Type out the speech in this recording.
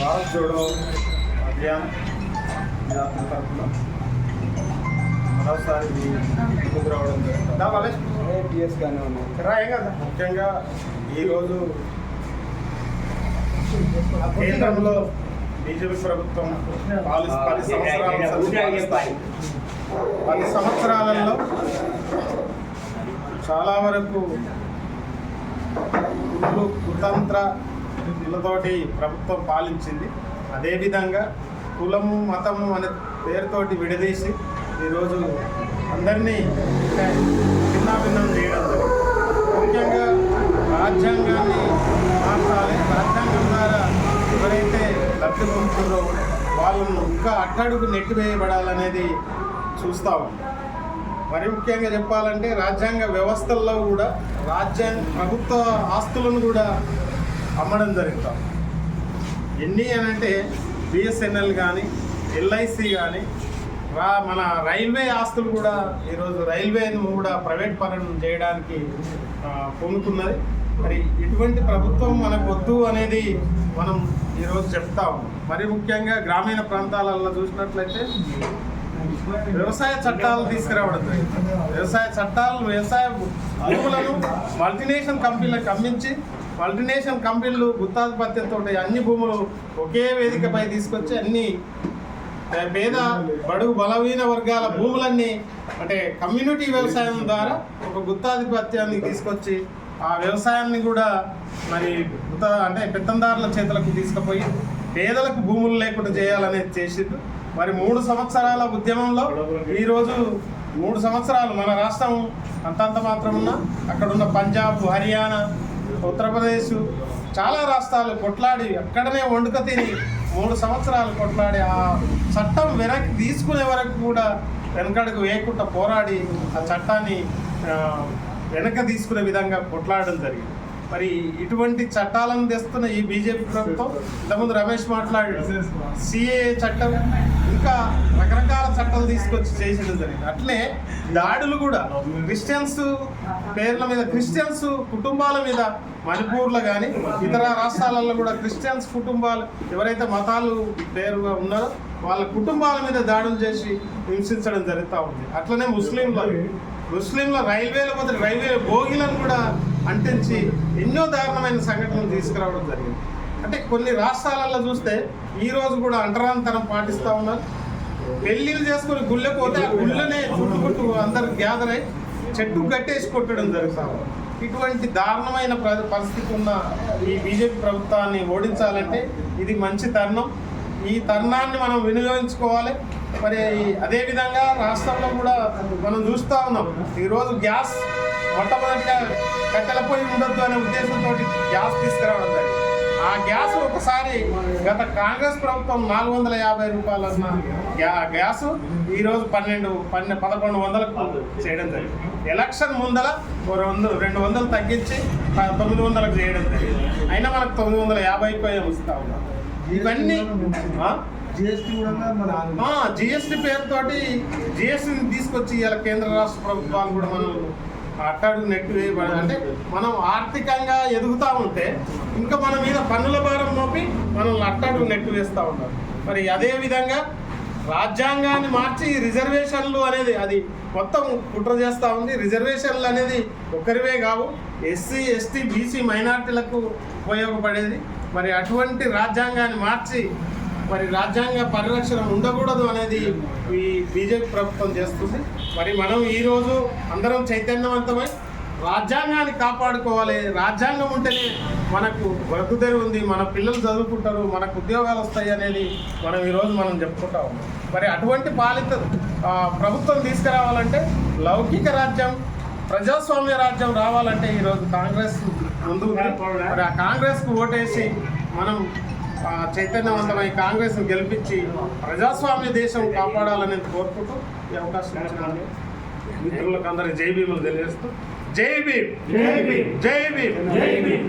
భారత్ జోడో అభియాన్ జాతర తరఫున మరోసారి ముందుకు రావడం జరుగుతుంది ఉన్నాయి కదా. ముఖ్యంగా ఈరోజు కేంద్రంలో బీజేపీ ప్రభుత్వం పాలిస్ పది సంవత్సరాలు. పది సంవత్సరాలలో చాలా వరకు కుతంత్ర నిలతోటి ప్రభుత్వం పాలించింది. అదేవిధంగా కులము మతము అనే పేరుతోటి విడదీసి ఈరోజు అందరినీ భిన్నాభిన్నం చేయడం ముఖ్యంగా రాజ్యాంగాన్ని మార్చాలి. రాజ్యాంగం ద్వారా ఎవరైతే లబ్ధి పొందుతుందో వాళ్ళను ఇంకా అట్టడుగు నెట్టివేయబడాలనేది చూస్తా ఉన్నాం. మరి ముఖ్యంగా చెప్పాలంటే రాజ్యాంగ వ్యవస్థల్లో కూడా రాజ్యాంగ ప్రభుత్వ ఆస్తులను కూడా అమ్మడం జరుగుతాం. ఎన్ని అని అంటే బిఎస్ఎన్ఎల్ కానీ ఎల్ఐసి కానీ రా మన రైల్వే ఆస్తులు కూడా ఈరోజు రైల్వేను కూడా ప్రైవేట్ పనులు చేయడానికి ఆ, పూనుకున్నది మరి ఇటువంటి ప్రభుత్వం మనకు వద్దు అనేది మనం ఈరోజు చెప్తా ఉన్నాం. మరి ముఖ్యంగా గ్రామీణ ప్రాంతాలలో చూసినట్లయితే వ్యవసాయ చట్టాలు తీసుకురావడం వ్యవసాయ చట్టాలు వ్యవసాయ భూములను మల్టీనేషనల్ కంపెనీలకు అమ్మించి మల్టీనేషనల్ కంపెనీలు గుత్తాధిపత్యంతో అన్ని భూములు ఒకే వేదికపై తీసుకొచ్చి అన్ని పేద బడుగు బలహీన వర్గాల భూములన్నీ అంటే కమ్యూనిటీ వ్యవసాయం ద్వారా ఒక గుత్తాధిపత్యాన్ని తీసుకొచ్చి ఆ వ్యవసాయాన్ని కూడా మరి గుత్త అంటే పెత్తందారుల చేతులకు తీసుకుపోయి పేదలకు భూములు లేకుండా చేయాలనేది చేసిండ్రు. మరి మూడు సంవత్సరాల ఉద్యమంలో ఈరోజు మూడు సంవత్సరాలు మన రాష్ట్రం అంతంత మాత్రం ఉన్న. అక్కడున్న పంజాబ్ హర్యానా ఉత్తరప్రదేశ్ చాలా రాష్ట్రాలు కొట్లాడి అక్కడనే వండుక తిని మూడు సంవత్సరాలు కొట్లాడి ఆ చట్టం వెనక్కి తీసుకునే వరకు కూడా వెనకడకు వేయకుండా పోరాడి ఆ చట్టాన్ని వెనక తీసుకునే విధంగా కొట్లాడడం జరిగింది. మరి ఇటువంటి చట్టాలను తెస్తున్న ఈ బీజేపీ ప్రభుత్వం ఇంతకుముందు రమేష్ మాట్లాడాడు సిఏ చట్టం ఇంకా రకరకాల చట్టాలు తీసుకొచ్చి చేసేది జరిగింది. అట్లే దాడులు కూడా క్రిస్టియన్స్ పేర్ల మీద క్రిస్టియన్స్ కుటుంబాల మీద మణిపూర్లో కానీ ఇతర రాష్ట్రాలలో కూడా క్రిస్టియన్స్ కుటుంబాలు ఎవరైతే మతాలు పేరుగా ఉన్నారో వాళ్ళ కుటుంబాల మీద దాడులు చేసి హింసించడం జరుగుతూ ఉంది. అట్లనే ముస్లింలు ముస్లింల రైల్వేల మొదటి రైల్వే భోగిలను కూడా అంటించి ఎన్నో దారుణమైన సంఘటనలు తీసుకురావడం జరిగింది. అంటే కొన్ని రాష్ట్రాలలో చూస్తే ఈరోజు కూడా అంటరాంతరం పాటిస్తూ ఉన్నారు. పెళ్ళిళ్ళు చేసుకుని గుళ్ళె పోతే ఆ గుళ్ళనే చుట్టుకుంటూ అందరు గ్యాదర్ అయి చెట్టు కట్టేసి కొట్టడం జరుగుతూ ఉంది. ఇటువంటి దారుణమైన పరిస్థితి ఉన్న ఈ బీజేపీ ప్రభుత్వాన్ని ఓడించాలంటే ఇది మంచి తరుణం. ఈ తరుణాన్ని మనం వినియోగించుకోవాలి. మరి అదేవిధంగా రాష్ట్రంలో కూడా మనం చూస్తూ ఉన్నాం. ఈరోజు గ్యాస్ మొట్టమొదటిగా కట్టెల పొయ్యి ఉండొద్దు అనే ఉద్దేశంతో గ్యాస్ తీసుకురావడం జరిగింది. ఆ గ్యాస్ ఒకసారి గత కాంగ్రెస్ ప్రభుత్వం నాలుగు వందల యాభై రూపాయలు అన్న గ్యా గ్యాస్ ఈరోజు పన్నెండు పన్నె పదకొండు వందలకు చేయడం జరిగింది. ఎలక్షన్ ముందల రెండు రెండు వందలు తగ్గించి తొమ్మిది వందలకు చేయడం జరిగింది. అయినా మనకు తొమ్మిది వందల యాభైకి ఇస్తా ఉన్నాం ఇవన్నీ? జిఎస్టీ కూడా మన జిఎస్టీ పేరుతోటి జిఎస్టీని తీసుకొచ్చి ఇలా కేంద్ర రాష్ట్ర ప్రభుత్వాలు కూడా మనం అట్టడుగు నెట్టు వేయబడి అంటే మనం ఆర్థికంగా ఎదుగుతూ ఉంటే ఇంకా మన మీద పన్నుల భారం మోపి మనం అట్టడుగు నెట్టు వేస్తూ ఉన్నారు మరి అదే విధంగా రాజ్యాంగాన్ని మార్చి రిజర్వేషన్లు అనేది అది మొత్తం కుట్ర చేస్తూ ఉంది. రిజర్వేషన్లు అనేది ఒకరివే కావు. ఎస్సీ ఎస్టీ బీసీ మైనార్టీలకు ఉపయోగపడేది. మరి అటువంటి రాజ్యాంగాన్ని మార్చి మరి రాజ్యాంగ పరిరక్షణ ఉండకూడదు అనేది ఈ బీజేపీ ప్రభుత్వం చేస్తుంది. మరి మనం ఈరోజు అందరం చైతన్యవంతమై రాజ్యాంగాన్ని కాపాడుకోవాలి. రాజ్యాంగం ఉంటేనే మనకు బ్రతుకుదెరు ఉంది. మన పిల్లలు చదువుకుంటారు. మనకు ఉద్యోగాలు వస్తాయి అనేది మనం ఈరోజు మనం చెప్పుకుంటా ఉన్నాం. మరి అటువంటి పాలిత ప్రభుత్వం తీసుకురావాలంటే లౌకిక రాజ్యం ప్రజాస్వామ్య రాజ్యం రావాలంటే ఈరోజు కాంగ్రెస్ ముందు మరి ఆ కాంగ్రెస్కు ఓటేసి మనం చైతన్యవంతమై కాంగ్రెస్ను గెలిపించి ప్రజాస్వామ్య దేశం కాపాడాలని కోరుకుంటూ ఈ అవకాశం ఇచ్చిన మిత్రులకు అందరికి జై భీములు తెలియజేస్తూ జై భీమ్. జై భీమ్ జై భీమ్.